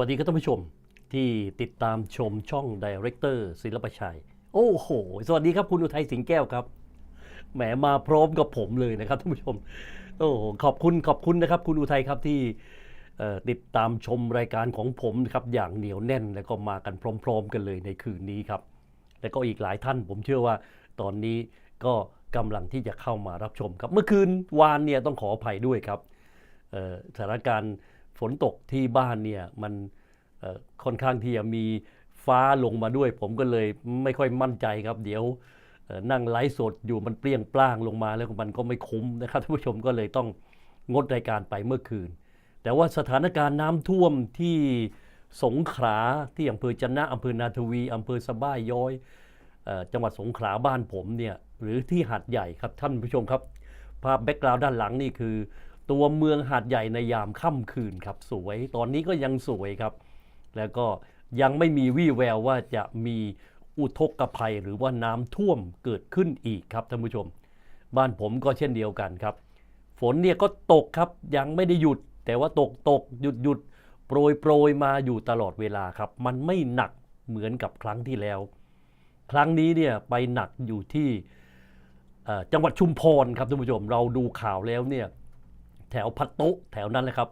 สวัสดีครับท่านผู้ชมที่ติดตามชมช่องดีเรคเตอร์ศิลปชัย โอ้โห สวัสดีครับคุณอุทัยสิงแก้วครับ แหมมาพร้อมกับผมเลยนะครับท่านผู้ชม โอ้โหขอบคุณขอบคุณนะครับ คุณอุทัยครับที่ติดตามชมรายการของผมครับอย่างเหนียวแน่นแล้วก็มากันพร้อม ๆ กันเลยในคืนนี้ครับ แล้วก็อีกหลายท่านผมเชื่อว่าตอนนี้ก็กำลังที่จะเข้ามารับชมครับ เมื่อคืนวานเนี่ยต้องขออภัยด้วยครับสถานการณ์ฝนตกที่บ้านเนี่ยมัน ค่อนข้างที่จะมีฟ้าลงมาด้วย ผมก็เลยไม่ค่อยมั่นใจครับ เดี๋ยวนั่งไลฟ์สดอยู่มันเปรี้ยงปร้างลงมาแล้วมันก็ไม่คุ้มนะครับท่านผู้ชมก็เลยต้องงดรายการไปเมื่อคืน แต่ว่าสถานการณ์น้ำท่วมที่สงขลาที่อำเภอจะนนะอำเภอนาทวีอำเภอสะบ้ายย้อยจังหวัดสงขลาบ้านผมเนี่ยหรือที่หาดใหญ่ครับท่านผู้ชมครับ ภาพแบ็กกราวด์ด้านหลังนี่คือ ตัวเมืองหาดใหญ่ในยามค่ำคืนครับสวย ตอนนี้ก็ยังสวยครับ แล้วก็ยังไม่มีวี่แววว่าจะมีอุทกภัยหรือว่าน้ำท่วมเกิดขึ้นอีกครับท่านผู้ชม บ้านผมก็เช่นเดียวกันครับ ฝนเนี่ยก็ตกครับยังไม่ได้หยุด แต่ว่าตกตกหยุดหยุดโปรยโปรยมาอยู่ตลอดเวลาครับ มันไม่หนักเหมือนกับครั้งที่แล้ว ครั้งนี้เนี่ยไปหนักอยู่ที่จังหวัดชุมพรครับท่านผู้ชมเราดูข่าวแล้วเนี่ยแถวพัตโตแถวนั้นแหละครับ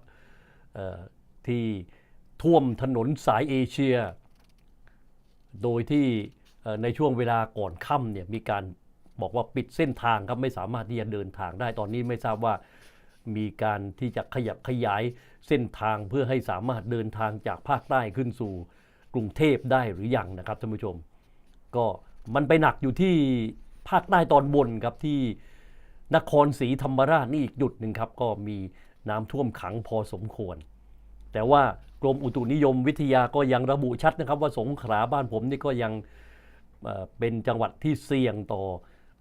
ที่ ท่วมถนนสายเอเชีย โดยที่ในช่วงเวลาก่อนค่ำเนี่ยมีการบอกว่าปิดเส้นทางครับไม่สามารถที่จะเดินทางได้ตอนนี้ไม่ทราบว่ามีการที่จะขยับขยายเส้นทางเพื่อให้สามารถเดินทางจากภาคใต้ขึ้นสู่กรุงเทพได้หรือยังนะครับท่านผู้ชม ก็มันไปหนักอยู่ที่ภาคใต้ตอนบนครับที่นครศรีธรรมราชนี่อีกจุดหนึ่งครับ ก็มีน้ำท่วมขังพอสมควร แต่ว่า กรมอุตุนิยมวิทยาก็ยังระบุชัดนะครับ ว่าสงขลาบ้านผมนี่ก็ยังเป็นจังหวัดที่เสี่ยงต่อ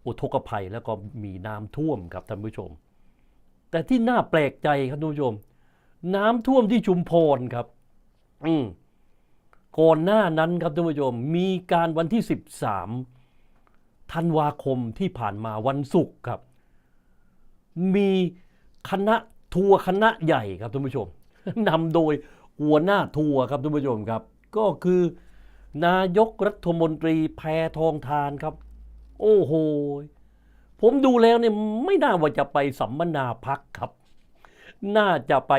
อุทกภัยแล้วก็มีน้ำท่วมครับท่านผู้ชม แต่ที่น่าแปลกใจครับท่านผู้ชม น้ำท่วมที่ชุมพรครับ อืมก่อนหน้านั้นครับท่านผู้ชม มีการวันที่ 13ธันวาคมที่ผ่านมาวันศุกร์ครับ มีคณะทัวร์คณะใหญ่ครับท่านผู้ชมนำโดย หัวหน้าทัวร์ครับท่านผู้ชมครับ ก็คือนายกรัฐมนตรีแพทองทานครับ โอ้โห ผมดูแล้วเนี่ยไม่น่าว่าจะไปสัมมนาพักครับ น่าจะไป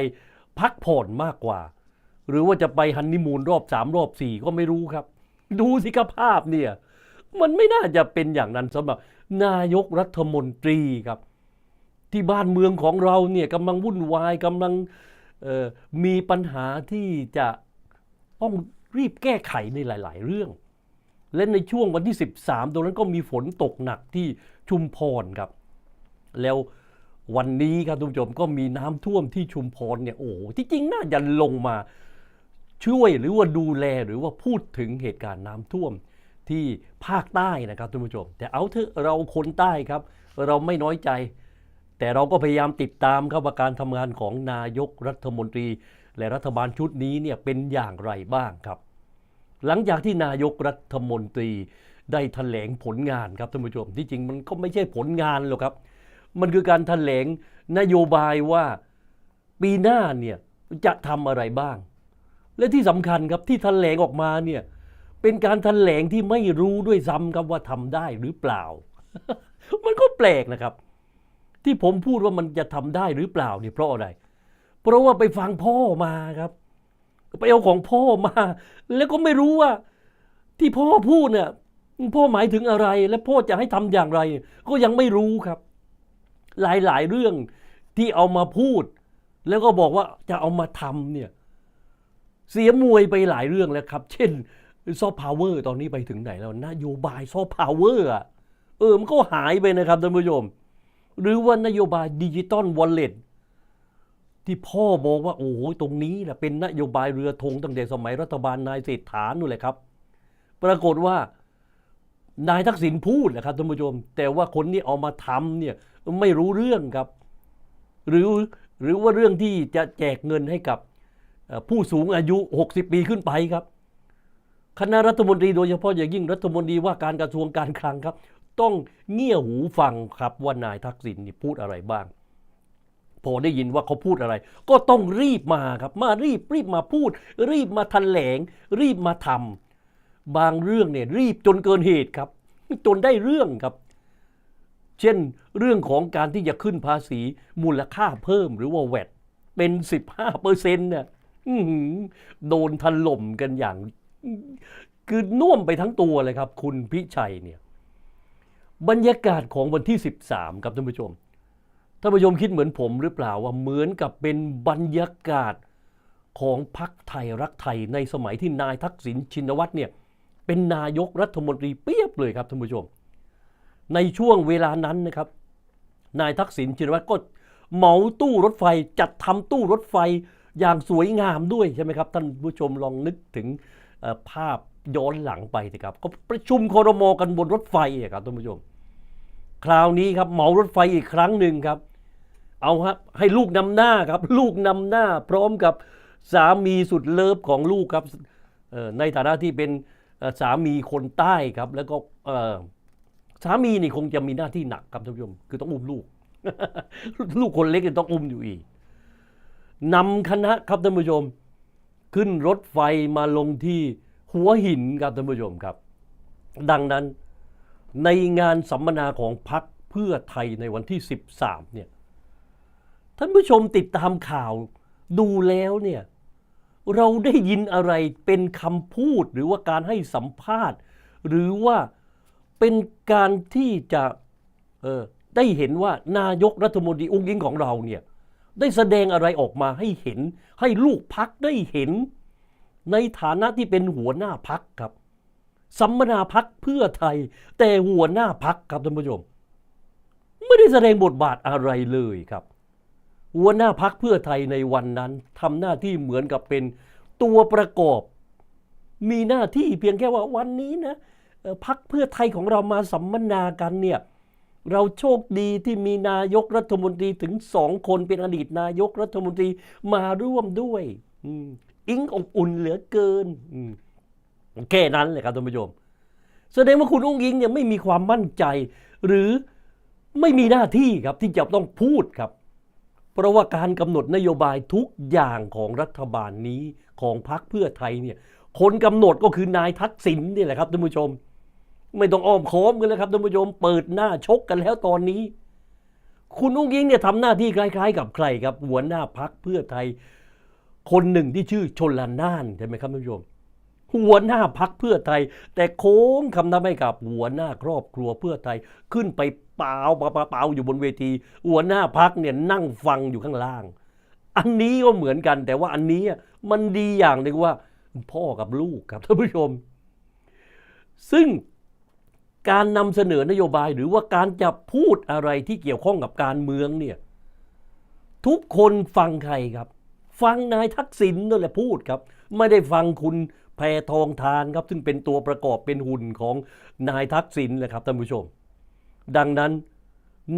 พักผ่อนมากกว่า หรือว่าจะไปฮันนีมูนรอบสามรอบสี่ก็ไม่รู้ครับ ดูสิครับภาพเนี่ย มันไม่น่าจะเป็นอย่างนั้นสำหรับนายกรัฐมนตรีครับ ที่บ้านเมืองของเราเนี่ยกำลังวุ่นวายกำลัง มีปัญหาที่จะต้องรีบแก้ไขในหลาย ๆ เรื่อง และในช่วงวันที่ 13 ตรงนั้นก็มีฝนตกหนักที่ชุมพรครับ แล้ววันนี้ครับทุกผู้ชมก็มีน้ำท่วมที่ชุมพรเนี่ยโอ้โหที่จริงน่าจะลงมาช่วยหรือว่าดูแลหรือว่าพูดถึงเหตุการณ์น้ำท่วมที่ภาคใต้นะครับท่านผู้ชม แต่เอาเถอะเราคนใต้ครับ เราไม่น้อยใจ แต่เราก็พยายามติดตามครับว่าการทำงานของนายกรัฐมนตรี และรัฐบาลชุดนี้เนี่ยเป็นอย่างไรบ้างครับ หลังจากที่นายกรัฐมนตรีได้แถลงผลงานครับท่านผู้ชมที่จริงมันก็ไม่ใช่ผลงานหรอกครับ มันคือการแถลงนโยบายว่าปีหน้าเนี่ยจะทำอะไรบ้าง และที่สำคัญครับที่แถลงออกมาเนี่ยเป็นการแถลงที่ไม่รู้ด้วยซ้ำครับว่าทำได้หรือเปล่า มันก็แปลกนะครับ ที่ผมพูดว่ามันจะทำได้หรือเปล่าเนี่ยเพราะอะไร เพราะว่าไปฟังพ่อมาครับ ไปเอาของพ่อมา แล้วก็ไม่รู้ว่า ที่พ่อพูดเนี่ยพ่อหมายถึงอะไร และพ่อจะให้ทำอย่างไร ก็ยังไม่รู้ครับ หลายๆเรื่องที่เอามาพูด แล้วก็บอกว่าจะเอามาทำเนี่ยเสียมวยไปหลายเรื่องแล้วครับ เช่นซอฟต์พาวเวอร์ตอนนี้ไปถึงไหนแล้วนโยบายซอฟต์พาวเวอร์อะเออมันก็หายไปนะครับท่านผู้ชม หรือว่านโยบายดิจิตอลวอลเล็ตที่พ่อบอกว่าโอ้โหตรงนี้แหละเป็นนโยบายเรือธงตั้งแต่สมัยรัฐบาลนายเศรษฐานู่นแหละครับ ปรากฏว่านายทักษิณพูดนะครับท่านผู้ชม แต่ว่าคนที่เอามาทำเนี่ยไม่รู้เรื่องครับ หรือหรือว่าเรื่องที่จะแจกเงินให้กับผู้สูงอายุ 60 ปีขึ้นไปครับ คณะรัฐมนตรีโดยเฉพาะอย่างยิ่งรัฐมนตรีว่าการกระทรวงการคลังครับ ต้องเงี่ยหูฟังครับว่านายทักษิณนี่พูดอะไรบ้าง พอได้ยินว่าเขาพูดอะไร ก็ต้องรีบมาครับ มารีบรีบมาพูด รีบมาแถลง รีบมาทำบางเรื่องเนี่ยรีบจนเกินเหตุครับ จนได้เรื่องครับ เช่นเรื่องของการที่จะขึ้นภาษีมูลค่าเพิ่มหรือว่าแวดเป็น 15เปอร์เซ็นต์เนี่ยโดนถล่มกันอย่าง คือน่วมไปทั้งตัวเลยครับ คุณพิชัยเนี่ย บรรยากาศของวันที่ 13 ครับท่านผู้ชม ท่านผู้ชมคิดเหมือนผมหรือเปล่าว่าเหมือนกับเป็นบรรยากาศของพรรคไทยรักไทยในสมัยที่นายทักษิณชินวัตรเนี่ยเป็นนายกรัฐมนตรีเปียบเลยครับท่านผู้ชม ในช่วงเวลานั้นนะครับ นายทักษิณชินวัตรก็เหมาตู้รถไฟจัดทำตู้รถไฟอย่างสวยงามด้วยใช่ไหมครับ ท่านผู้ชมลองนึกถึงภาพ ย้อนหลังไปสิครับ ก็ประชุมคอรมกันบนรถไฟอะครับท่านผู้ชม คราวนี้ครับเหมารถไฟอีกครั้งหนึ่งครับ เอาฮะให้ลูกนำหน้าครับ ลูกนำหน้า พร้อมกับสามีสุดเลิฟของลูกครับในฐานะที่เป็นสามีคนใต้ครับ แล้วก็สามีนี่คงจะมีหน้าที่หนักครับท่านผู้ชม คือต้องอุ้มลูก ลูกคนเล็กต้องอุ้มอยู่อีกนำคณะครับท่านผู้ชม ขึ้นรถไฟมาลงที่ หัวหินครับท่านผู้ชมครับ ดังนั้นในงานสัมมนาของพรรคเพื่อไทยในวันที่ 13เนี่ยท่านผู้ชมติดตามข่าวดูแล้วเนี่ยเราได้ยินอะไรเป็นคำพูดหรือว่าการให้สัมภาษณ์ หรือว่าเป็นการที่จะออได้เห็นว่านายกรัฐมนตรีอุ้งอิงของเราเนี่ยได้แสดงอะไรออกมาให้เห็นให้ลูกพักได้เห็น ในฐานะที่เป็นหัวหน้าพักครับ สัมมนาพักเพื่อไทย แต่หัวหน้าพักครับท่านผู้ชม ไม่ได้แสดงบทบาทอะไรเลยครับ หัวหน้าพักเพื่อไทยในวันนั้นทำหน้าที่เหมือนกับเป็นตัวประกอบ มีหน้าที่เพียงแค่ว่าวันนี้นะพักเพื่อไทยของเรามาสัมมนากันเนี่ยเราโชคดีที่มีนายกรัฐมนตรีถึงสองคนเป็นอดีตนายกรัฐมนตรีมาร่วมด้วย อิงอบอุ่นเหลือเกินอืมแค่นั้นเลยครับท่านผู้ชมแสดงว่าคุณอุ้งอิงเนี่ยไม่มีความมั่นใจ หรือไม่มีหน้าที่ครับที่จะต้องพูดครับ เพราะว่าการกำหนดนโยบายทุกอย่างของรัฐบาลนี้ของพรรคเพื่อไทยเนี่ยคนกำหนดก็คือนายทักษิณนี่แหละครับท่านผู้ชม ไม่ต้องอ้อมค้อมกันเลยครับท่านผู้ชม เปิดหน้าชกกันแล้วตอนนี้ คุณอุ้งอิงเนี่ยทำหน้าที่คล้าย ๆ กับใครครับหัวหน้าพักเพื่อไทย คนหนึ่งที่ชื่อชนละนานใช่ไหมครับท่านผู้ชมหัวหน้าพักเพื่อไทย แต่โค้งคำนับให้กับหัวหน้าครอบครัวเพื่อไทย ขึ้นไปเปล่าเปล่าเปล่าเปล่าอยู่บนเวที หัวหน้าพักเนี่ยนั่งฟังอยู่ข้างล่าง อันนี้ก็เหมือนกัน แต่ว่าอันนี้มันดีอย่างหนึ่งว่า พ่อกับลูกครับท่านผู้ชม ซึ่งการนำเสนอนโยบายหรือว่าการจะพูดอะไรที่เกี่ยวข้องกับการเมืองเนี่ยทุกคนฟังใครครับ ฟังนายทักษิณนั่นแหละพูดครับ ไม่ได้ฟังคุณแพทองทานครับ ซึ่งเป็นตัวประกอบเป็นหุ่นของนายทักษิณแหละครับท่านผู้ชม ดังนั้น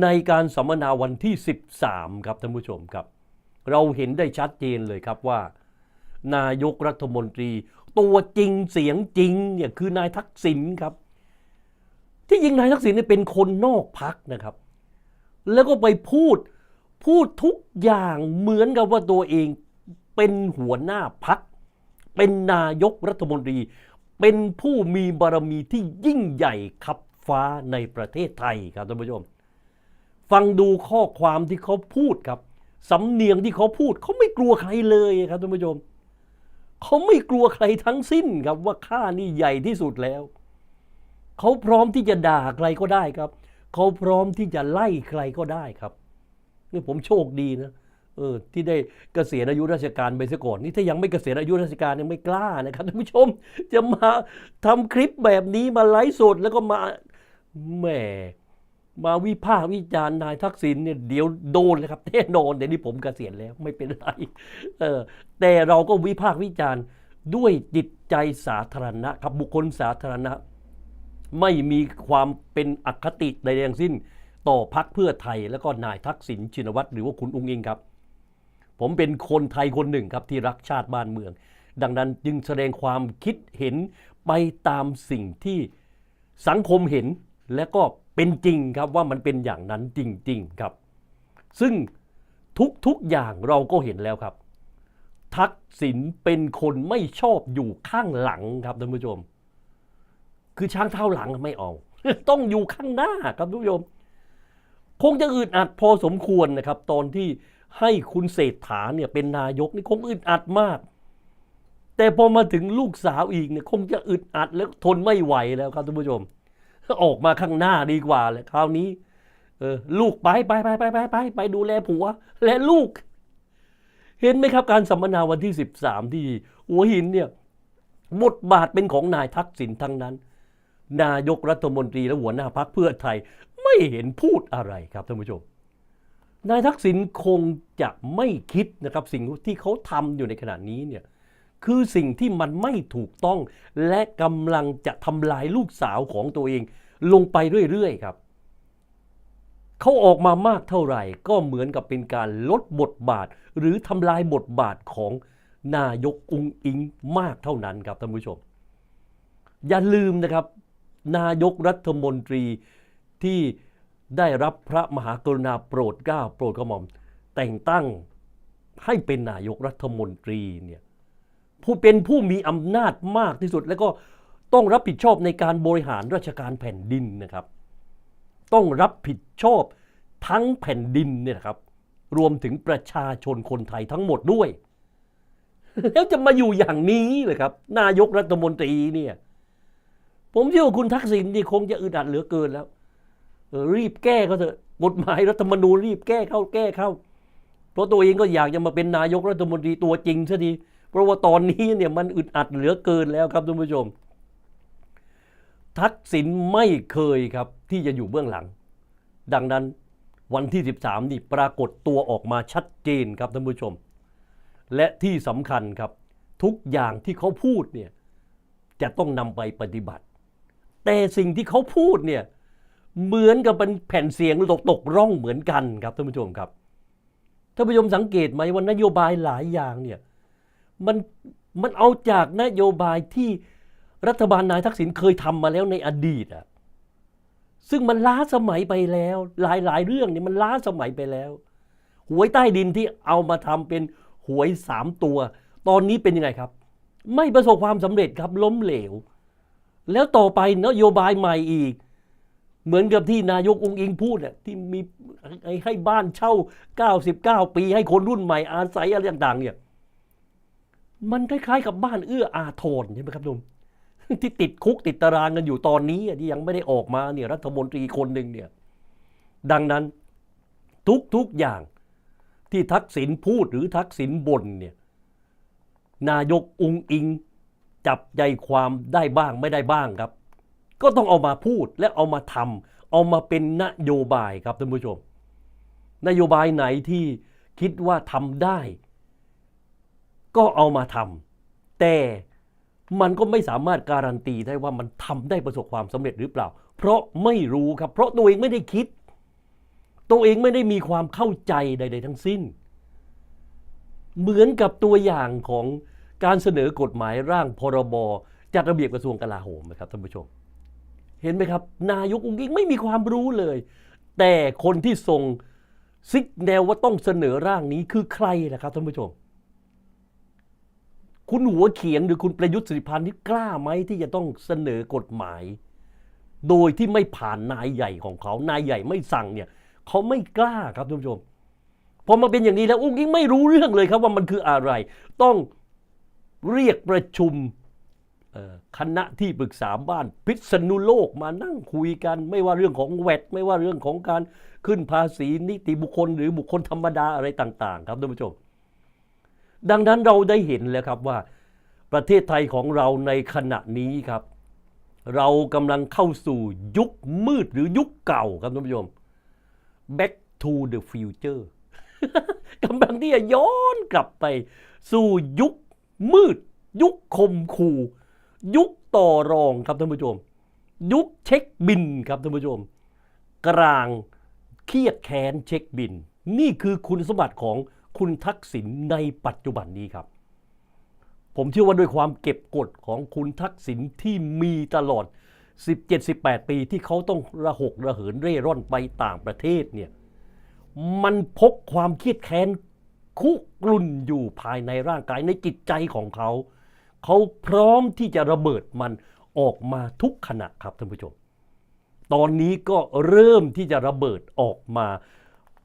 ในการสัมมนาวันที่ 13 ครับท่านผู้ชมครับ เราเห็นได้ชัดเจนเลยครับว่า นายกรัฐมนตรี ตัวจริงเสียงจริงเนี่ยคือนายทักษิณครับ ที่จริงนายทักษิณเนี่ยเป็นคนนอกพักนะครับ แล้วก็ไปพูดพูดทุกอย่างเหมือนกับว่าตัวเอง เป็นหัวหน้าพัก เป็นนายกรัฐมนตรี เป็นผู้มีบารมีที่ยิ่งใหญ่ขับฟ้าในประเทศไทยครับท่านผู้ชม ฟังดูข้อความที่เขาพูดครับสำเนียงที่เขาพูดเขาไม่กลัวใครเลยครับท่านผู้ชมเขาไม่กลัวใครทั้งสิ้นครับว่าข้านี่ใหญ่ที่สุดแล้วเขาพร้อมที่จะด่าใครก็ได้ครับเขาพร้อมที่จะไล่ใครก็ได้ครับนี่ผมโชคดีนะ เออที่ได้เกษียณอายุราชการไปซะก่อนนี่ถ้ายังไม่เกษียณอายุราชการยังไม่กล้านะครับท่านผู้ชมจะมาทำคลิปแบบนี้มาไลฟ์สดแล้วก็มาแหมมาวิพากษ์วิจารณ์นายทักษิณเนี่ยเดี๋ยวโดนเลยครับแน่นอนเดี๋ยวนี้ผมเกษียณแล้วไม่เป็นไรเออแต่เราก็วิพากษ์วิจารณ์ด้วยจิตใจสาธารณะครับบุคคลสาธารณะ ไม่มีความเป็นอคติใดๆทั้งสิ้น ต่อพักเพื่อไทย แล้วก็นายทักษิณชินวัตรหรือว่าคุณอุ้งอิงครับ ผมเป็นคนไทยคนหนึ่งครับที่รักชาติบ้านเมือง ดังนั้นจึงแสดงความคิดเห็นไปตามสิ่งที่สังคมเห็นและก็เป็นจริงครับว่ามันเป็นอย่างนั้นจริง ๆครับ ซึ่งทุกๆอย่างเราก็เห็นแล้วครับ ทักษิณเป็นคนไม่ชอบอยู่ข้างหลังครับท่านผู้ชม คือช้างเท้าหลังไม่เอาต้องอยู่ข้างหน้าครับท่านผู้ชม คงจะอึดอัดพอสมควรนะครับ ตอนที่ ให้คุณเศรษฐาเนี่ยเป็นนายกนี่คงอึดอัดมาก แต่พอมาถึงลูกสาวอีกเนี่ยคงจะอึดอัดแล้วทนไม่ไหวแล้วครับท่านผู้ชม ออกมาข้างหน้าดีกว่าเลยคราวนี้เออลูกไปไปไปไปไปไปไปดูแลผัวและลูก เห็นไหมครับการสัมมนาวันที่ 13 ที่หัวหินเนี่ยบทบาทเป็นของนายทักษิณทั้งนั้น นายกรัฐมนตรีและหัวหน้าพักเพื่อไทย ไม่เห็นพูดอะไรครับท่านผู้ชม นายทักษิณคงจะไม่คิดนะครับสิ่งที่เขาทำอยู่ในขณะนี้เนี่ยคือสิ่งที่มันไม่ถูกต้อง และกำลังจะทำลายลูกสาวของตัวเอง ลงไปเรื่อยๆครับ เขาออกมามากเท่าไหร่ก็เหมือนกับเป็นการลดบทบาท หรือทำลายบทบาทของนายกอุงอิงมากเท่านั้นครับท่านผู้ชม อย่าลืมนะครับ นายกรัฐมนตรีที่ ได้รับพระมหากรุณาโปรดเกล้าโปรดกระหม่อม แต่งตั้งให้เป็นนายกรัฐมนตรีเนี่ยผู้เป็นผู้มีอำนาจมากที่สุด แล้วก็ต้องรับผิดชอบในการบริหารราชการแผ่นดินนะครับ ต้องรับผิดชอบทั้งแผ่นดินเนี่ยนะครับ รวมถึงประชาชนคนไทยทั้งหมดด้วย แล้วจะมาอยู่อย่างนี้เลยครับ นายกรัฐมนตรีเนี่ยผมเชื่อว่าคุณทักษิณนี่คงจะอึดอัดเหลือเกินแล้ว รีบแก้เขาเถอะกฎหมายรัฐธรรมนูญรีบแก้เข้าแก้เข้า เพราะตัวเองก็อยากจะมาเป็นนายกรัฐมนตรีตัวจริงซะดี เพราะว่าตอนนี้เนี่ยมันอึดอัดเหลือเกินแล้วครับท่านผู้ชม ทักษิณไม่เคยครับที่จะอยู่เบื้องหลัง ดังนั้นวันที่ 13 นี่ปรากฏตัวออกมาชัดเจนครับท่านผู้ชม และที่สำคัญครับ ทุกอย่างที่เขาพูดเนี่ยจะต้องนำไปปฏิบัติ แต่สิ่งที่เขาพูดเนี่ย เหมือนกับเป็นแผ่นเสียงตกตกร่องเหมือนกันครับท่านผู้ชมครับท่านผู้ชมสังเกตไหมว่านโยบายหลายอย่างเนี่ยมันมันเอาจากนโยบายที่รัฐบาลนายทักษิณเคยทำมาแล้วในอดีตอะซึ่งมันล้าสมัยไปแล้ว หลายหลายเรื่องนี่มันล้าสมัยไปแล้ว หวยใต้ดินที่เอามาทำเป็นหวยสามตัว ตอนนี้เป็นยังไงครับ ไม่ประสบความสำเร็จครับล้มเหลว แล้วต่อไปนโยบายใหม่อีก เหมือนกับที่นายกองค์อิงพูดอะที่มีให้บ้านเช่า 99 ปี ให้คนรุ่นใหม่อาศัยอะไรต่างๆเนี่ยมันคล้ายๆกับบ้านเอื้ออาทรใช่ไหมครับนุ่มที่ติดคุกติดตารางกันอยู่ตอนนี้ที่ยังไม่ได้ออกมาเนี่ยรัฐมนตรีคนหนึ่งเนี่ยดังนั้นทุกๆอย่างที่ทักษิณพูดหรือทักษิณบ่นเนี่ยนายกองอิง จับใจความได้บ้างไม่ได้บ้างครับ ก็ต้องเอามาพูดและเอามาทำเอามาเป็นนโยบายครับท่านผู้ชม นโยบายไหนที่คิดว่าทำได้ ก็เอามาทำแต่มันก็ไม่สามารถการันตีได้ว่ามันทำได้ประสบความสำเร็จหรือเปล่า เพราะไม่รู้ครับ เพราะตัวเองไม่ได้คิด ตัวเองไม่ได้มีความเข้าใจใด ๆ ทั้งสิ้น เหมือนกับตัวอย่างของการเสนอกฎหมายร่างพรบจัดระเบียบกระทรวงกลาโหมนะครับท่านผู้ชม เห็นไหมครับ นายกอุ้งอิงไม่มีความรู้เลย แต่คนที่ส่งซิกแนวว่าต้องเสนอร่างนี้คือใครนะครับท่านผู้ชม คุณหัวเขียงหรือคุณประยุทธ์สิริพันธ์นี่กล้าไหมที่จะต้องเสนอกฎหมาย โดยที่ไม่ผ่านนายใหญ่ของเขา นายใหญ่ไม่สั่งเนี่ยเขาไม่กล้าครับท่านผู้ชมพอมาเป็นอย่างนี้แล้วอุ้งอิงไม่รู้เรื่องเลยครับว่ามันคืออะไร ต้องเรียกประชุม คณะที่ปรึกษาบ้านพิษณุโลกมานั่งคุยกัน ไม่ว่าเรื่องของแวดไม่ว่าเรื่องของการขึ้นภาษีนิติบุคคล หรือบุคคลธรรมดาอะไรต่าง ๆ ครับท่านผู้ชม ดังนั้นเราได้เห็นแล้วครับว่า ประเทศไทยของเราในขณะนี้ครับ เรากำลังเข้าสู่ยุคมืดหรือยุคเก่าครับท่านผู้ชม back to the future กำลังที่จะย้อนกลับไปสู่ยุคมืด ยุคคมคู่ ยุคต่อรองครับท่านผู้ชม ยุคเช็คบินครับท่านผู้ชม กลางเครียดแค้นเช็คบิน นี่คือคุณสมบัติของคุณทักษิณในปัจจุบันนี้ครับ ผมเชื่อว่าด้วยความเก็บกดของคุณทักษิณที่มีตลอด 17-18 ปีที่เขาต้องระหกระเหินเร่ร่อนไปต่างประเทศเนี่ยมันพกความเครียดแค้นคุกรุ่นอยู่ภายในร่างกายในจิตใจของเขา เขาพร้อมที่จะระเบิดมันออกมาทุกขณะครับท่านผู้ชม ตอนนี้ก็เริ่มที่จะระเบิดออกมา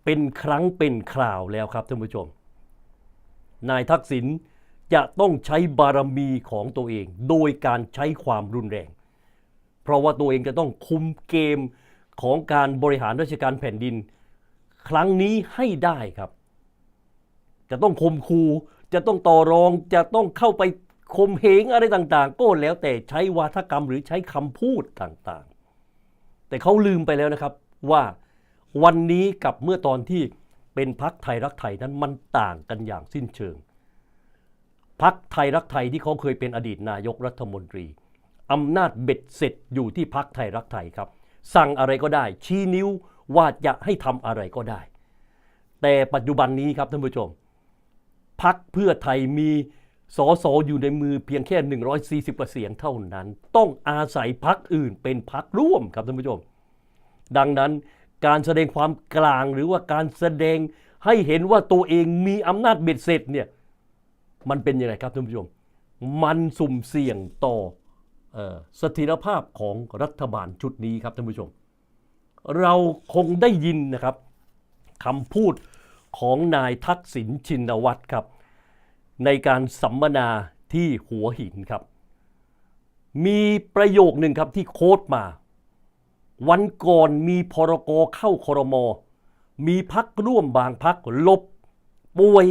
เป็นครั้งเป็นคราวแล้วครับท่านผู้ชม นายทักษิณจะต้องใช้บารมีของตัวเอง โดยการใช้ความรุนแรง เพราะว่าตัวเองจะต้องคุมเกมของการบริหารราชการแผ่นดิน ครั้งนี้ให้ได้ครับ จะต้องคมคูจะต้องต่อรองจะต้องเข้าไป คมเหงอะไรต่าง ๆ ก็แล้วแต่ใช้วาทกรรมหรือใช้คำพูดต่างๆ แต่เขาลืมไปแล้วนะครับว่าวันนี้กับเมื่อตอนที่เป็นพักไทยรักไทยนั้นมันต่างกันอย่างสิ้นเชิงพักไทยรักไทยที่เขาเคยเป็นอดีตนายกรัฐมนตรีอำนาจเบ็ดเสร็จอยู่ที่พักไทยรักไทยครับ สั่งอะไรก็ได้ ชี้นิ้วว่าจะให้ทำอะไรก็ได้ แต่ปัจจุบันนี้ครับท่านผู้ชมพักเพื่อไทยมี สอสออยู่ในมือเพียงแค่ 140กว่าเสียงเท่านั้น ต้องอาศัยพักอื่นเป็นพักร่วมครับท่านผู้ชม ดังนั้นการแสดงความกลางหรือว่าการแสดงให้เห็นว่าตัวเองมีอำนาจเบ็ดเสร็จเนี่ยมันเป็นยังไงครับท่านผู้ชม มันสุ่มเสี่ยงต่อออเสถียรภาพของรัฐบาลชุดนี้ครับท่านผู้ชม เราคงได้ยินนะครับคำพูดของนายทักษิณชินวัตรครับ ในการสัมมนาที่หัวหินครับ มีประโยคหนึ่งครับที่โค้ดมา วันก่อนมีพรกเข้าครม มีพักร่วมบางพักลบ ป่วย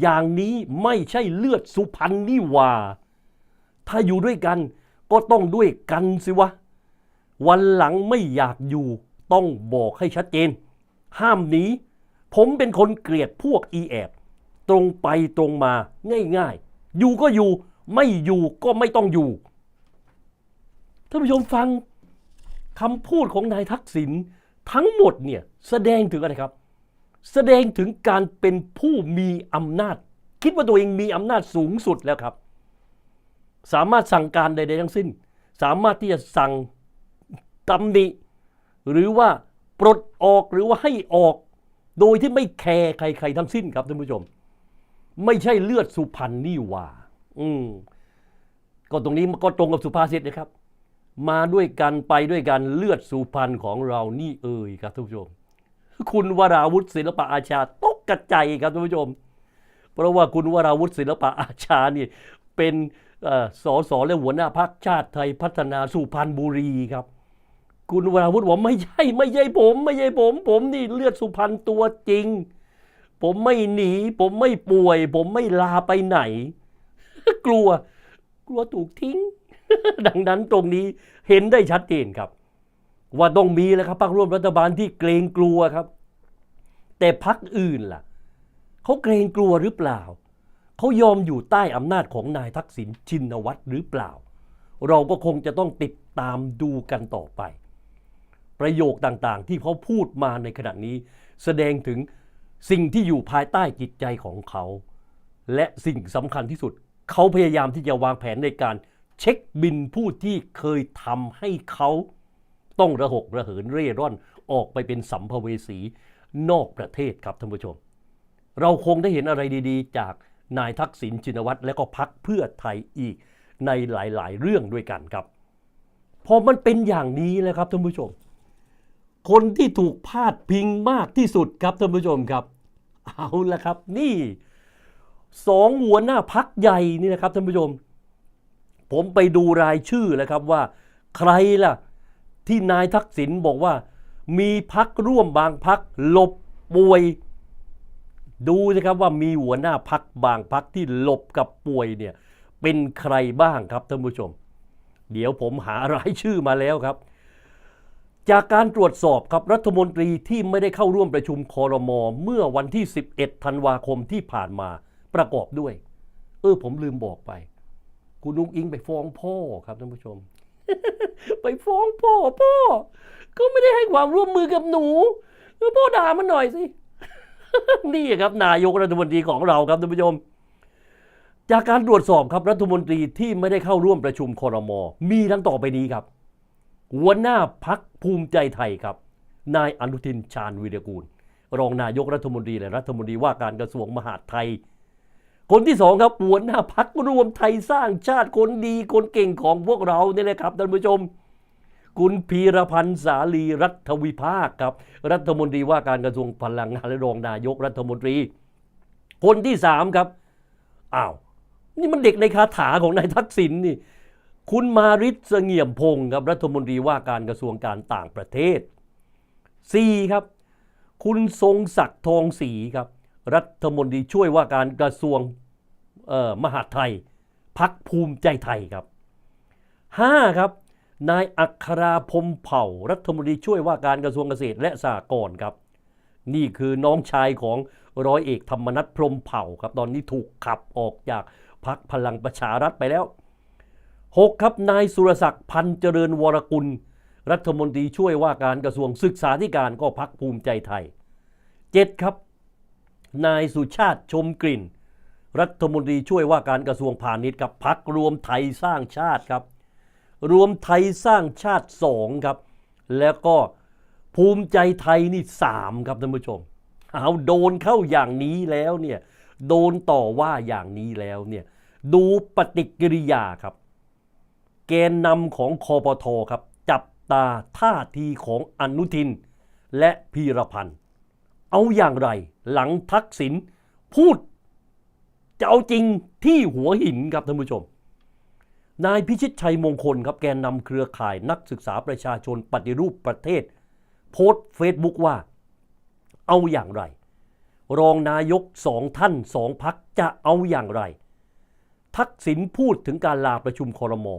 อย่างนี้ไม่ใช่เลือดสุพรรณนี่ว่า ถ้าอยู่ด้วยกันก็ต้องด้วยกันสิวะ วันหลังไม่อยากอยู่ต้องบอกให้ชัดเจน ห้ามหนีผมเป็นคนเกลียดพวกอีแอบ ตรงไปตรงมาง่ายๆ อยู่ก็อยู่ ไม่อยู่ก็ไม่ต้องอยู่ ท่านผู้ชมฟังคำพูดของนายทักษิณทั้งหมดเนี่ยแสดงถึงอะไรครับ แสดงถึงการเป็นผู้มีอำนาจ คิดว่าตัวเองมีอำนาจสูงสุดแล้วครับ สามารถสั่งการใดๆทั้งสิ้น สามารถที่จะสั่งตำหนิหรือว่าปลดออกหรือว่าให้ออก โดยที่ไม่แคร์ใครๆทั้งสิ้นครับท่านผู้ชม ไม่ใช่เลือดสุพรรณนี่หว่า อืมก็ตรงนี้มันก็ตรงกับสุภาษิตนะครับ มาด้วยกันไปด้วยกันเลือดสุพรรณของเรานี่เอ่ยครับท่านผู้ชม คุณวราวุฒิศิลปะอาชาตกกระใจครับท่านผู้ชม เพราะว่าคุณวราวุฒิศิลปะอาชานี่เป็นเอ่อสสและหัวหน้าพรรคชาติไทยพัฒนาสุพรรณบุรีครับ คุณวราวุฒิบอกไม่ใช่ ไม่ใช่ผม ไม่ใช่ผม ผมนี่เลือดสุพรรณตัวจริง ผมไม่หนี ผมไม่ป่วย ผมไม่ลาไปไหน กลัว กลัวถูกทิ้ง ดังนั้นตรงนี้เห็นได้ชัดเจนครับ ว่าต้องมีแล้วครับพรรคร่วมรัฐบาลที่เกรงกลัวครับ แต่พรรคอื่นล่ะเขาเกรงกลัวหรือเปล่าเขายอมอยู่ใต้อำนาจของนายทักษิณชินวัตรหรือเปล่า เราก็คงจะต้องติดตามดูกันต่อไป ประโยคต่างๆ ที่เขาพูดมาในขณะนี้ แสดงถึง สิ่งที่อยู่ภายใต้จิตใจของเขา และสิ่งสำคัญที่สุด เขาพยายามที่จะวางแผนในการเช็คบินผู้ที่เคยทำให้เขาต้องระหกระเหินเร่ร่อนออกไปเป็นสัมภเวสีนอกประเทศครับท่านผู้ชม เราคงได้เห็นอะไรดีๆ จากนายทักษิณชินวัตรและก็พักเพื่อไทยอีกในหลายๆ เรื่องด้วยกันครับ พอมันเป็นอย่างนี้แล้วครับท่านผู้ชม คนที่ถูกพาดพิงมากที่สุดครับท่านผู้ชมครับ เอาละครับ นี่สองหัวหน้าพักใหญ่นี่นะครับท่านผู้ชม ผมไปดูรายชื่อแล้วครับว่า ใครล่ะ ที่นายทักษิณบอกว่า มีพักร่วมบางพักหลบป่วย ดูนะครับว่ามีหัวหน้าพักบางพักที่หลบกับป่วยเนี่ยเป็นใครบ้างครับท่านผู้ชม เดี๋ยวผมหารายชื่อมาแล้วครับ จากการตรวจสอบครับรัฐมนตรีที่ไม่ได้เข้าร่วมประชุมคอรมอเมื่อวันที่ 11 ธันวาคมที่ผ่านมาประกอบด้วย เออผมลืมบอกไป คุณนุ้งอิงไปฟ้องพ่อครับท่านผู้ชม ไปฟ้องพ่อพ่อก็ไม่ได้ให้ความร่วมมือกับหนูพ่อด่ามันหน่อยสิ นี่ครับนายกรัฐมนตรีของเราครับท่านผู้ชม จากการตรวจสอบครับรัฐมนตรีที่ไม่ได้เข้าร่วมประชุมคอรมอมีทั้งต่อไปนี้ครับ หัวหน้าพักภูมิใจไทยครับ นายอนุทินชาญวีรกูล รองนายกรัฐมนตรีและรัฐมนตรีว่าการกระทรวงมหาดไทย คนที่สองครับหัวหน้าพักรวมไทยสร้างชาติคนดีคนเก่งของพวกเราเนี่ยนะครับท่านผู้ชม คุณพีรพันธ์สาลีรัฐวิภาคครับ รัฐมนตรีว่าการกระทรวงพลังงานและรองนายกรัฐมนตรี คนที่สามครับอ้าวนี่มันเด็กในคาถาของนายทักษิณนี่ คุณมาริศเสงี่ยมพงศ์ครับรัฐมนตรีว่าการกระทรวงการต่างประเทศ 4. ครับ คุณทรงศักดิ์ทองศรีครับ รัฐมนตรีช่วยว่าการกระทรวงมหาดไทยพักภูมิใจไทยครับ 5. ครับนายอัคราพรมเผ่า รัฐมนตรีช่วยว่าการกระทรวงเกษตรและสหกรณ์ครับ นี่คือน้องชายของร้อยเอกธรรมนัฐพรมเผ่าครับ ตอนนี้ถูกขับออกจากพักพลังประชารัฐไปแล้ว 6. ครับนายสุรศักดิ์พันเจริญวรกุล รัฐมนตรีช่วยว่าการกระทรวงศึกษาธิการก็พักภูมิใจไทย 7. ครับ นายสุชาติชมกลิ่น รัฐมนตรีช่วยว่าการกระทรวงพาณิชย์ครับพักรวมไทยสร้างชาติครับ รวมไทยสร้างชาติสองครับ แล้วก็ภูมิใจไทยนี่สามครับท่านผู้ชมเอาโดนเข้าอย่างนี้แล้วเนี่ยโดนต่อว่าอย่างนี้แล้วเนี่ยดูปฏิกิริยาครับ แกนนำของคอปทครับ จับตาท่าทีของอนุทิน และพีรพันธ์ เอาอย่างไรหลังทักษิณพูด จะเอาจริงที่หัวหินครับท่านผู้ชม นายพิชิตชัยมงคลครับแกนนำเครือข่ายนักศึกษาประชาชนปฏิรูปประเทศ โพสต์เฟซบุ๊กว่า เอาอย่างไร รองนายกสองท่านสองพักจะเอาอย่างไร ทักษิณพูดถึงการลาประชุมคอรมอ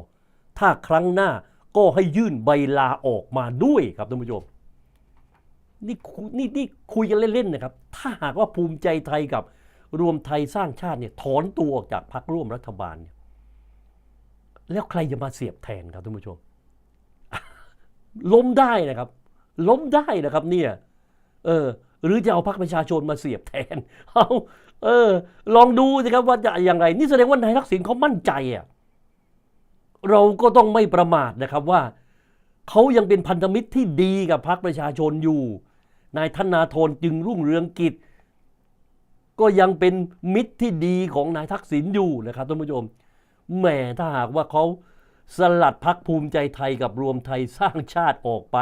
ถ้าครั้งหน้าก็ให้ยื่นใบลาออกมาด้วยครับท่านผู้ชมนี่นี่นี่คุยกันเล่นๆนะครับ ถ้าหากว่าภูมิใจไทยกับรวมไทยสร้างชาติเนี่ยถอนตัวออกจากพรรคร่วมรัฐบาลเนี่ยแล้วใครจะมาเสียบแทนครับท่านผู้ชม ล้มได้นะครับ ล้มได้นะครับเนี่ยเออ หรือจะเอาพรรคประชาชนมาเสียบแทนเอาเออ ลองดูสิครับว่าจะอย่างไร นี่แสดงว่านายทักษิณเขามั่นใจอะ เราก็ต้องไม่ประมาทนะครับว่าเขายังเป็นพันธมิตรที่ดีกับพรรคประชาชนอยู่ นายธนาธรจึงรุ่งเรืองกิจ ก็ยังเป็นมิตรที่ดีของนายทักษิณอยู่นะครับท่านผู้ชมแหมถ้าหากว่าเขาสลัดพักภูมิใจไทยกับรวมไทยสร้างชาติออกไป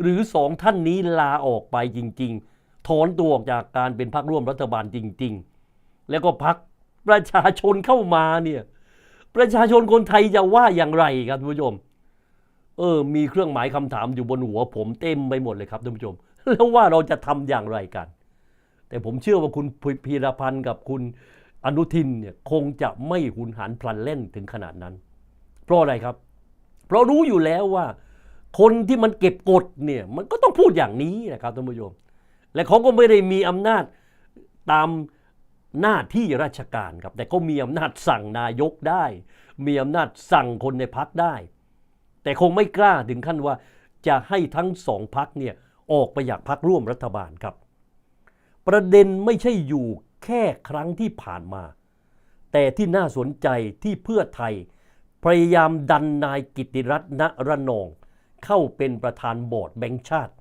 หรือสองท่านนี้ลาออกไปจริง ๆ ถอนตัวออกจากการเป็นพักร่วมรัฐบาลจริง ๆ แล้วก็พักประชาชนเข้ามาเนี่ย ประชาชนคนไทยจะว่าอย่างไรครับท่านผู้ชม เออ มีเครื่องหมายคำถามอยู่บนหัว ผมเต็มไปหมดเลยครับท่านผู้ชม แล้วว่าเราจะทำอย่างไรกัน แต่ผมเชื่อว่าคุณพีรพันธ์กับคุณอนุทินเนี่ยคงจะไม่หุนหันพลันเล่นถึงขนาดนั้น เพราะอะไรครับ เพราะรู้อยู่แล้วว่า คนที่มันเก็บกดเนี่ยมันก็ต้องพูดอย่างนี้นะครับท่านผู้ชม และเขาก็ไม่ได้มีอำนาจตาม หน้าที่ราชการครับ แต่เขามีอำนาจสั่งนายกได้ มีอำนาจสั่งคนในพักได้ แต่คงไม่กล้าถึงขั้นว่าจะให้ทั้งสองพักเนี่ยออกไปจากพักร่วมรัฐบาลครับ ประเด็นไม่ใช่อยู่แค่ครั้งที่ผ่านมา แต่ที่น่าสนใจที่เพื่อไทย พยายามดันนายกิติรัตน์ณระนอง เข้าเป็นประธานบอร์ดแบงค์ชาติ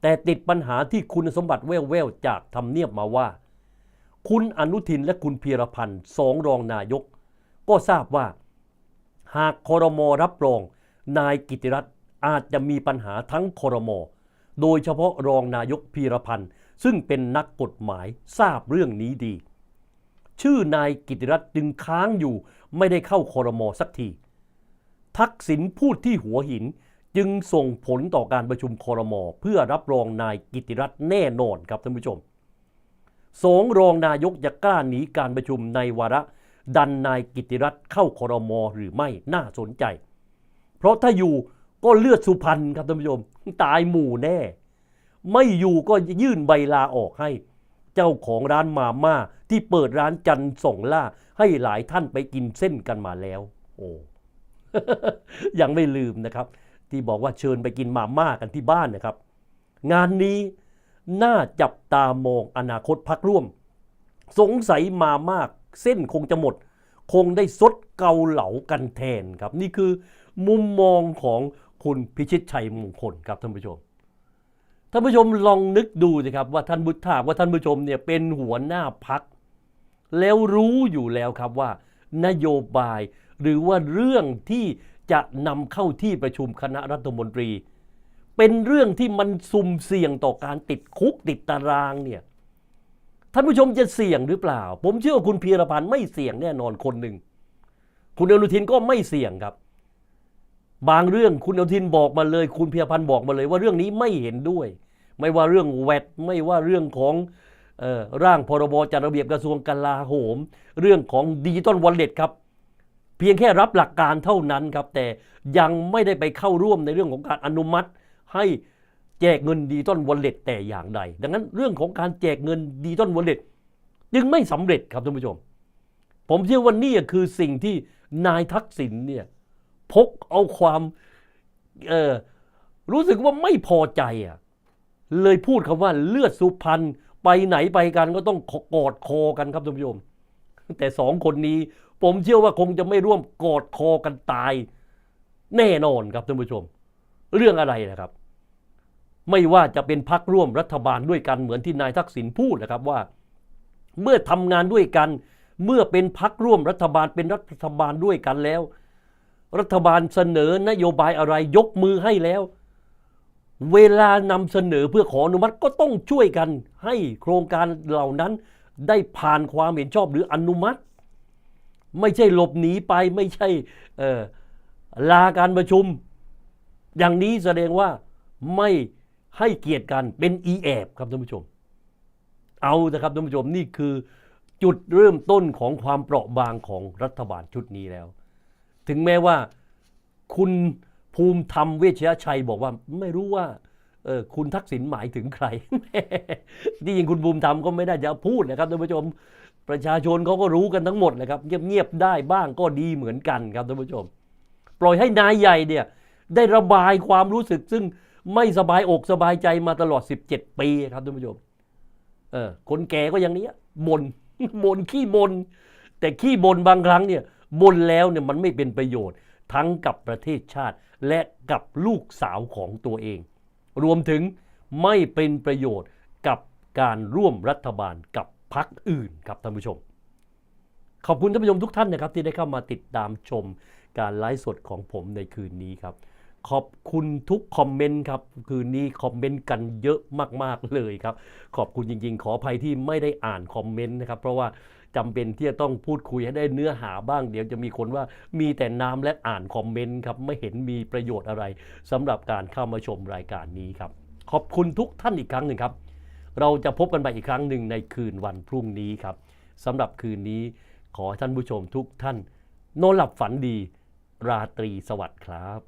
แต่ติดปัญหาที่คุณสมบัติแว่วๆจากทำเนียบมาว่า คุณอนุทินและคุณพีรพันธ์สองรองนายก ก็ทราบว่า หากคอรมอรับรอง นายกิติรัตน์อาจจะมีปัญหาทั้งคอรมอโดยเฉพาะรองนายกพีรพันธ์ซึ่งเป็นนักกฎหมายทราบเรื่องนี้ดี ชื่อนายกิติรัตน์จึงค้างอยู่ไม่ได้เข้าคอรมอสักที ทักษิณพูดที่หัวหินจึงส่งผลต่อการประชุมคอรมอเพื่อรับรองนายกิติรัตน์แน่นอนครับท่านผู้ชม สองรองนายกจะกล้าหนีการประชุมในวาระ ดันนายกิติรัตน์เข้าคอรมอหรือไม่น่าสนใจ เพราะถ้าอยู่ก็เลือดสุพรรณครับท่านผู้ชมตายหมู่แน่ ไม่อยู่ก็ยื่นใบลาออกให้ เจ้าของร้านมาม่าที่เปิดร้านจันส่งล่า ให้หลายท่านไปกินเส้นกันมาแล้ว โอ้ยังไม่ลืมนะครับ ที่บอกว่าเชิญไปกินมาม่ากันที่บ้านนะครับ งานนี้ น่าจับตามองอนาคตพักร่วม สงสัยมามากเส้นคงจะหมด คงได้ซดเกาเหลากันแทนครับ นี่คือมุมมองของคุณพิชิตชัยมงคลครับท่านผู้ชมท่านผู้ชมลองนึกดูสิครับว่าท่านบุตรว่าท่านผู้ชมเนี่ยเป็นหัวหน้าพัก แล้วรู้อยู่แล้วครับว่า นโยบายหรือว่าเรื่องที่จะนำเข้าที่ประชุมคณะรัฐมนตรี เป็นเรื่องที่มันสุ่มเสี่ยงต่อการติดคุกติดตารางเนี่ยท่านผู้ชมจะเสี่ยงหรือเปล่า ผมเชื่อว่าคุณพีรพันธ์ไม่เสี่ยงแน่นอนคนหนึ่ง คุณอนุทินก็ไม่เสี่ยงครับ บางเรื่องคุณอนุทินบอกมาเลย คุณพีรพันธ์บอกมาเลย ว่าเรื่องนี้ไม่เห็นด้วย ไม่ว่าเรื่องแวดไม่ว่าเรื่องของออร่างพรบจัดระเบียบกระทรวงกลาโหม เรื่องของดิจิตอลวอลเล็ตครับ เพียงแค่รับหลักการเท่านั้นครับ แต่ยังไม่ได้ไปเข้าร่วมในเรื่องของการอนุมัติ ให้แจกเงินดิจิตอลวอลเล็ตแต่อย่างใด ดังนั้นเรื่องของการแจกเงินดิจิตอลวอลเล็ตจึงไม่สำเร็จครับท่านผู้ชม ผมเชื่อว่านี่คือสิ่งที่นายทักษิณเนี่ยพกเอาความเออรู้สึกว่าไม่พอใจอะเลยพูดคำว่าเลือดสุพรรณไปไหนไปกันก็ต้องกอดคอกันครับท่านผู้ชม แต่สองคนนี้ผมเชื่อว่าคงจะไม่ร่วมกอดคอกันตาย แน่นอนครับท่านผู้ชม เรื่องอะไรนะครับ ไม่ว่าจะเป็นพักร่วมรัฐบาลด้วยกันเหมือนที่นายทักษิณพูดนะครับว่า เมื่อทำงานด้วยกัน เมื่อเป็นพักร่วมรัฐบาลเป็นรัฐบาลด้วยกันแล้ว รัฐบาลเสนอนโยบายอะไรยกมือให้แล้ว เวลานำเสนอเพื่อขออนุมัติก็ต้องช่วยกันให้โครงการเหล่านั้นได้ผ่านความเห็นชอบหรืออนุมัติ ไม่ใช่หลบหนีไปไม่ใช่ลาการประชุม อย่างนี้แสดงว่าไม่ ให้เกียรติกันเป็นอีแอบครับท่านผู้ชม เอานะครับท่านผู้ชมนี่คือจุดเริ่มต้นของความเปราะบางของรัฐบาลชุดนี้แล้ว ถึงแม้ว่าคุณภูมิธรรมเวชยชัยบอกว่าไม่รู้ว่าเออคุณทักษิณหมายถึงใครที่จริงคุณภูมิธรรมก็ไม่ได้จะพูดนะครับท่านผู้ชม ประชาชนเขาก็รู้กันทั้งหมดนะครับ เงียบๆได้บ้างก็ดีเหมือนกันครับท่านผู้ชม ปล่อยให้นายใหญ่เนี่ยได้ระบายความรู้สึกซึ่ง ไม่สบายอกสบายใจมาตลอด 17 ปีครับท่านผู้ชมเออคนแก่ก็อย่างนี้บนบนขี้บนแต่ขี้บนบางครั้งเนี่ยบนแล้วเนี่ยมันไม่เป็นประโยชน์ ทั้งกับประเทศชาติ และกับลูกสาวของตัวเอง รวมถึงไม่เป็นประโยชน์กับการร่วมรัฐบาลกับพรรคอื่นครับท่านผู้ชม ขอบคุณท่านผู้ชมทุกท่านนะครับที่ได้เข้ามาติดตามชมการไลฟ์สดของผมในคืนนี้ครับ ขอบคุณทุกคอมเมนต์ครับ คืนนี้คอมเมนต์กันเยอะมาก ๆ เลยครับ ขอบคุณจริง ๆ ขออภัยที่ไม่ได้อ่านคอมเมนต์นะครับ เพราะว่าจำเป็นที่จะต้องพูดคุยให้ได้เนื้อหาบ้าง เดี๋ยวจะมีคนว่ามีแต่น้ำและอ่านคอมเมนต์ครับ ไม่เห็นมีประโยชน์อะไรสำหรับการเข้ามาชมรายการนี้ครับ ขอบคุณทุกท่านอีกครั้งหนึ่งครับ เราจะพบกันใหม่อีกครั้งหนึ่งในคืนวันพรุ่งนี้ครับสำหรับคืนนี้ขอท่านผู้ชมทุกท่านนอนหลับฝันดี ราตรีสวัสดิ์ครับ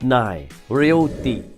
789 Realty